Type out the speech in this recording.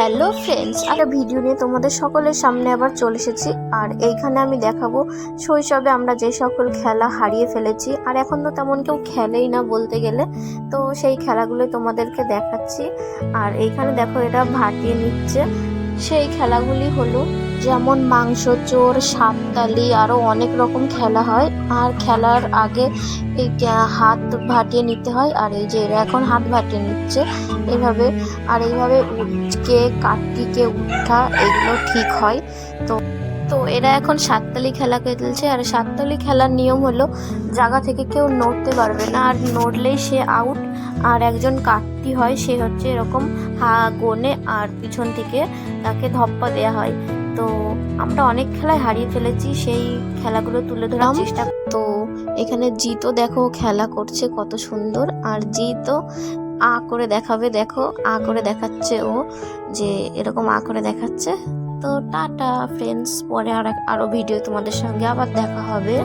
Hello friends একটা video নিয়ে তোমাদের সকলের সামনে আবার চলে এসেছি। আর এইখানে আমি দেখাবো শৈশবে আমরা যে সকল খেলা হারিয়ে ফেলেছি, আর এখন তো তেমন কেউ খেলেই না বলতে গেলে। তো সেই খেলাগুলো তোমাদেরকে দেখাচ্ছি। আর এইখানে দেখো এটা ভাটিয়ে নিচ্ছে। সেই খেলাগুলি হলো যেমন মাংস, চোর সাপতালি আরও অনেক রকম খেলা হয়। আর খেলার আগে এই হাত ভাটিয়ে নিতে হয়। আর এই যে এরা এখন হাত ভাটিয়ে নিচ্ছে, এভাবে, আর এইভাবে উঠকে কাটটিকে উঠা, এগুলো ঠিক হয়। তো তো এরা এখন সাততালি খেলা খেলছে আর সাততালি খেলার নিয়ম হলো জায়গা থেকে কেউ নড়তে পারবে না আর নড়লেই সে আউট আর একজন কাটতি হয় সে হচ্ছে এরকম হা গোনে আর পিছন থেকে তাকে ধপ্পা দেওয়া হয়। তো আমরা অনেক খেলায় হারিয়ে ফেলেছি সেই খেলাগুলো তুলে ধরার চেষ্টা তো এখানে জিতও দেখো খেলা করছে কত সুন্দর আর জিতও আ করে দেখাবে দেখো আ করে দেখাচ্ছে ও যে এরকম আ করে দেখাচ্ছে। তো টাটা ফ্রেন্ডস পরে আর আরও ভিডিও তোমাদের সঙ্গে আবার দেখা হবে।